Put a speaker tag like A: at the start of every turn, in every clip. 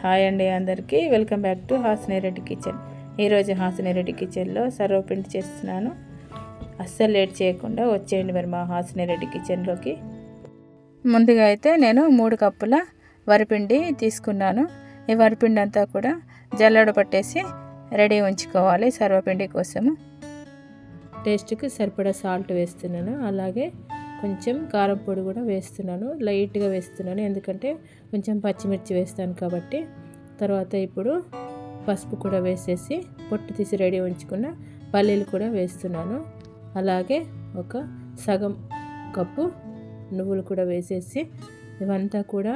A: Hi అండి అందరికీ. Welcome back to Hasini Reddy kitchen. ఈరోజు హాసినేరెడ్డి కిచెన్లో సర్వపిండి చేస్తున్నాను. అస్సలు లేట్ చేయకుండా వచ్చేయండి మరి మా హాసినేరెడ్డి కిచెన్లోకి. ముందుగా అయితే నేను మూడు కప్పుల వరిపిండి తీసుకున్నాను. ఈ వరిపిండి అంతా కూడా జల్లడ పట్టేసి రెడీ ఉంచుకోవాలి సర్వపిండి కోసము. టేస్ట్కి సరిపడా సాల్ట్ వేస్తున్నాను. అలాగే కొంచెం కారం పొడి కూడా వేస్తున్నాను. లైట్గా వేస్తున్నాను. ఎందుకంటే కొంచెం పచ్చిమిర్చి వేస్తాను కాబట్టి. తర్వాత ఇప్పుడు పసుపు కూడా వేసేసి పొట్టు తీసి రెడీ ఉంచుకున్న పల్లీలు కూడా వేస్తున్నాను. అలాగే ఒక సగం కప్పు నువ్వులు కూడా వేసేసి ఇవంతా కూడా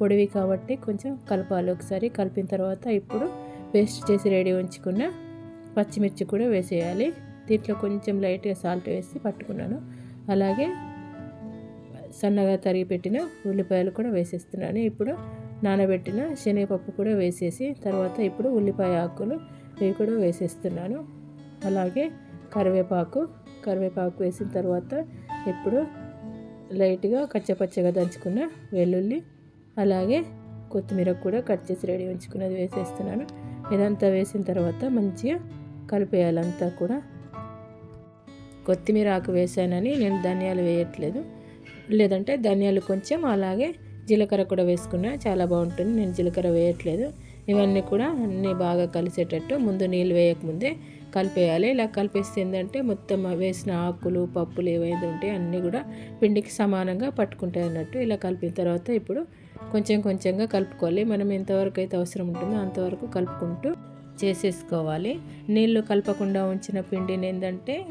A: పొడివి కాబట్టి కొంచెం కలపాలి. ఒకసారి కలిపిన తర్వాత ఇప్పుడు పేస్ట్ చేసి రెడీ ఉంచుకున్న పచ్చిమిర్చి కూడా వేసేయాలి. దీంట్లో కొంచెం లైట్గా సాల్ట్ వేసి పట్టుకున్నాను. అలాగే సన్నగా తరిగి పెట్టిన ఉల్లిపాయలు కూడా వేసేస్తున్నాను. ఇప్పుడు నానబెట్టిన శనగపప్పు కూడా వేసేసి తర్వాత ఇప్పుడు ఉల్లిపాయ ఆకులు ఇవి కూడా వేసేస్తున్నాను. అలాగే కరివేపాకు కరివేపాకు వేసిన తర్వాత ఇప్పుడు లైట్గా కచ్చపచ్చగా దంచుకున్న వెల్లుల్లి అలాగే కొత్తిమీర కూడా కట్ చేసి రెడీ ఉంచుకున్నది వేసేస్తున్నాను. ఇదంతా వేసిన తర్వాత మంచిగా కలిపేయాలంతా కూడా. కొత్తిమీర ఆకు వేసానని నేను ధనియాలు వేయట్లేదు. లేదంటే ధనియాలు కొంచెం అలాగే జీలకర్ర కూడా వేసుకున్నా చాలా బాగుంటుంది. నేను జీలకర్ర వేయట్లేదు. ఇవన్నీ కూడా అన్నీ బాగా కలిసేటట్టు ముందు నీళ్ళు వేయకముందే కలిపేయాలి. ఇలా కలిపేస్తే ఏంటంటే మొత్తం వేసిన ఆకులు పప్పులు ఏవైతే ఉంటాయి అన్నీ కూడా పిండికి సమానంగా పట్టుకుంటాయి అన్నట్టు ఇలా కలిపిన తర్వాత ఇప్పుడు కొంచెం కొంచెంగా కలుపుకోవాలి. మనం ఎంతవరకు అయితే అవసరం ఉంటుందో అంతవరకు కలుపుకుంటూ చేసేసుకోవాలి. నీళ్ళు కలపకుండా ఉంచిన పిండిని ఏంటంటే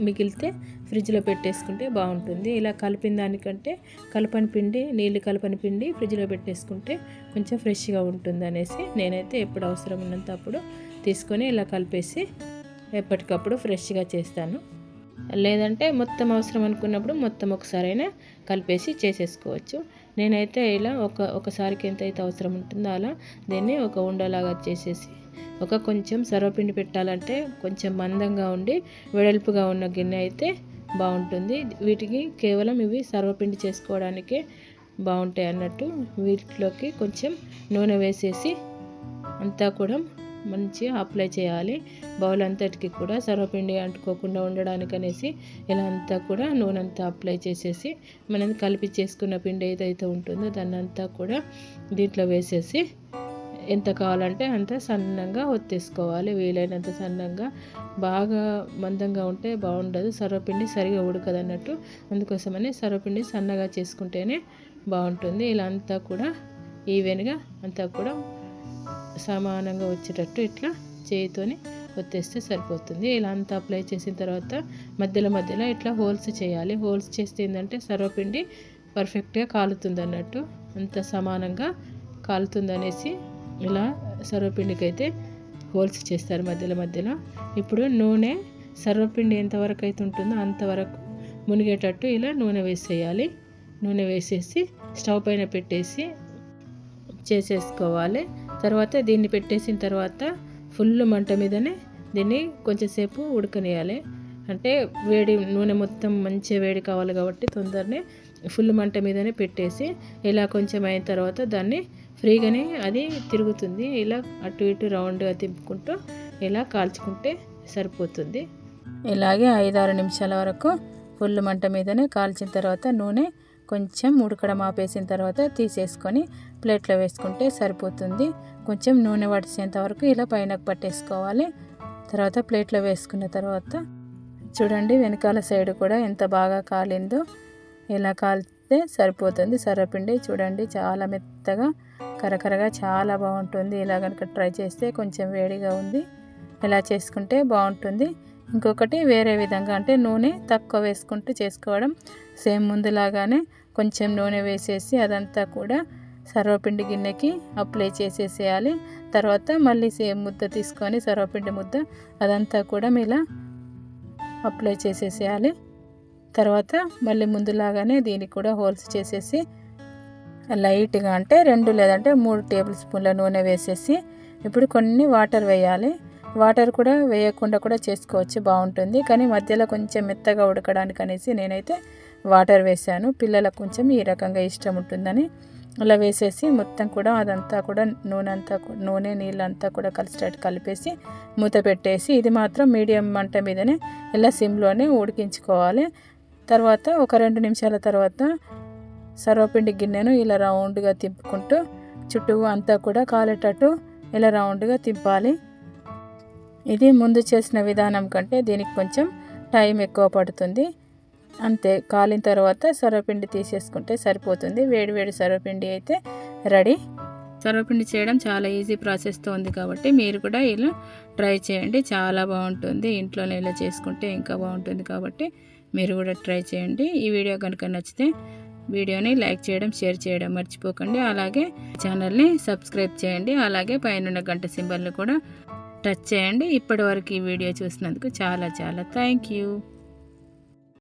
A: మిగిలితే ఫ్రిడ్జ్లో పెట్టేసుకుంటే బాగుంటుంది. ఇలా కలిపిన దానికంటే కలపని పిండి నీళ్ళు కలపని పిండి ఫ్రిడ్జ్లో పెట్టేసుకుంటే కొంచెం ఫ్రెష్గా ఉంటుంది అనేసి నేనైతే ఎప్పుడు అవసరం ఉన్నంత అప్పుడు తీసుకొని ఇలా కలిపేసి ఎప్పటికప్పుడు ఫ్రెష్గా చేస్తాను. లేదంటే మొత్తం అవసరం అనుకున్నప్పుడు మొత్తం ఒకసారైనా కలిపేసి చేసేసుకోవచ్చు. నేనైతే ఇలా ఒక ఒకసారికి ఎంత అయితే అవసరం ఉంటుందో అలా దీన్ని ఒక ఉండలాగా చేసేసి ఒక కొంచెం సర్వపిండి పెట్టాలంటే కొంచెం మందంగా ఉండి వెడల్పుగా ఉన్న గిన్నె అయితే బాగుంటుంది. వీటికి కేవలం ఇవి సర్వపిండి చేసుకోవడానికే బాగుంటాయి అన్నట్టు వీటిలోకి కొంచెం నూనె వేసేసి అంతా కూడా మంచిగా అప్లై చేయాలి. బౌల్ అంతటికి కూడా సర్వపిండి అంటుకోకుండా ఉండడానికి అనేసి ఇలా అంతా కూడా నూనె అంతా అప్లై చేసేసి మనం కలిపి చేసుకున్న పిండి ఏదైతే ఉంటుందో దాన్ని అంతా కూడా దీంట్లో వేసేసి ఎంత కావాలంటే అంత సన్నంగా ఒత్తేసుకోవాలి. వీలైనంత సన్నంగా బాగా మందంగా ఉంటే బాగుండదు. సర్వపిండి సరిగా ఉడకదు అన్నట్టు అందుకోసమని సర్వపిండి సన్నగా చేసుకుంటేనే బాగుంటుంది. ఇలా అంతా కూడా ఈవెన్గా అంతా కూడా సమానంగా వచ్చేటట్టు ఇట్లా చేయితోని ఒత్తేస్తే సరిపోతుంది. ఇలా అంతా అప్లై చేసిన తర్వాత మధ్యలో మధ్యలో ఇట్లా హోల్స్ చేయాలి. హోల్స్ చేస్తే ఏంటంటే సర్వపిండి పర్ఫెక్ట్గా కాలుతుంది అన్నట్టు. అంత సమానంగా కాలుతుంది అనేసి ఇలా సర్వపిండికి అయితే హోల్స్ చేస్తారు మధ్యలో మధ్యలో. ఇప్పుడు నూనె సర్వపిండి ఎంతవరకు అయితే ఉంటుందో అంతవరకు మునిగేటట్టు ఇలా నూనె వేసేయాలి. నూనె వేసేసి స్టవ్ పైన పెట్టేసి చేసేసుకోవాలి. తర్వాత దీన్ని పెట్టేసిన తర్వాత ఫుల్ మంట మీదనే దీన్ని కొంచెంసేపు ఉడకనియాలి అంటే వేడి నూనె మొత్తం మంచిగా వేడి కావాలి కాబట్టి తొందరనే ఫుల్ మంట మీదనే పెట్టేసి ఇలా కొంచెం అయిన తర్వాత దాన్ని ఫ్రీగానే అది తిరుగుతుంది. ఇలా అటు ఇటు రౌండ్గా తిప్పుకుంటూ ఇలా కాల్చుకుంటే సరిపోతుంది. ఇలాగే ఐదారు నిమిషాల వరకు ఫుల్ మంట మీదనే కాల్చిన తర్వాత నూనె కొంచెం ఉడకడం ఆపేసిన తర్వాత తీసేసుకొని ప్లేట్లో వేసుకుంటే సరిపోతుంది. కొంచెం నూనె వడిసేంత వరకు ఇలా పైన పట్టేసుకోవాలి. తర్వాత ప్లేట్లో వేసుకున్న తర్వాత చూడండి వెనకాల సైడ్ కూడా ఎంత బాగా కాలిందో. ఇలా కాలితే సరిపోతుంది. సర్రపిండి చూడండి చాలా మెత్తగా కరకరగా చాలా బాగుంటుంది. ఇలా కనుక ట్రై చేస్తే కొంచెం వేడిగా ఉంది. ఇలా చేసుకుంటే బాగుంటుంది. ఇంకొకటి వేరే విధంగా అంటే నూనె తక్కువ వేసుకుంటూ చేసుకోవడం సేమ్ ముందులాగానే కొంచెం నూనె వేసేసి అదంతా కూడా సర్వపిండి గిన్నెకి అప్లై చేసేసేయాలి. తర్వాత మళ్ళీ సేమ్ ముద్ద తీసుకొని సర్వపిండి ముద్ద అదంతా కూడా ఇలా అప్లై చేసేసేయాలి. తర్వాత మళ్ళీ ముందులాగానే దీనికి కూడా హోల్స్ చేసేసి లైట్గా అంటే రెండు లేదంటే మూడు టేబుల్ స్పూన్ల నూనె వేసేసి ఇప్పుడు కొన్ని వాటర్ వేయాలి. వాటర్ కూడా వేయకుండా కూడా చేసుకోవచ్చు బాగుంటుంది. కానీ మధ్యలో కొంచెం మెత్తగా ఉడకడానికి అనేసి నేనైతే వాటర్ వేసాను పిల్లలకు కొంచెం ఈ రకంగా ఇష్టం ఉంటుందని అలా వేసేసి మొత్తం కూడా అదంతా కూడా నూనె అంతా నూనె నీళ్ళంతా కూడా కలిసేటట్టు కలిపేసి మూత పెట్టేసి ఇది మాత్రం మీడియం మంట మీదనే ఇలా సిమ్లోనే ఉడికించుకోవాలి. తర్వాత ఒక రెండు నిమిషాల తర్వాత సర్వపిండి గిన్నెను ఇలా రౌండ్గా తిప్పుకుంటూ చుట్టూ అంతా కూడా కాలేటట్టు ఇలా రౌండ్గా తిప్పాలి. ఇది ముందు చేసిన విధానం కంటే దీనికి కొంచెం టైం ఎక్కువ పడుతుంది. అంతే కాలిన తర్వాత సర్వపిండి తీసేసుకుంటే సరిపోతుంది. వేడి వేడి సర్వపిండి అయితే రెడీ. సర్వపిండి చేయడం చాలా ఈజీ ప్రాసెస్తో ఉంది కాబట్టి మీరు కూడా ఇలా ట్రై చేయండి. చాలా బాగుంటుంది. ఇంట్లోనే ఇలా చేసుకుంటే ఇంకా బాగుంటుంది కాబట్టి మీరు కూడా ట్రై చేయండి. ఈ వీడియో కనుక నచ్చితే వీడియోని లైక్ చేయడం షేర్ చేయడం మర్చిపోకండి. అలాగే ఛానల్ని సబ్స్క్రైబ్ చేయండి. అలాగే పైన గంట సింబల్ని కూడా టచ్ చేయండి. ఇప్పటి వరకు ఈ వీడియో చూసినందుకు చాలా చాలా థ్యాంక్ యూ.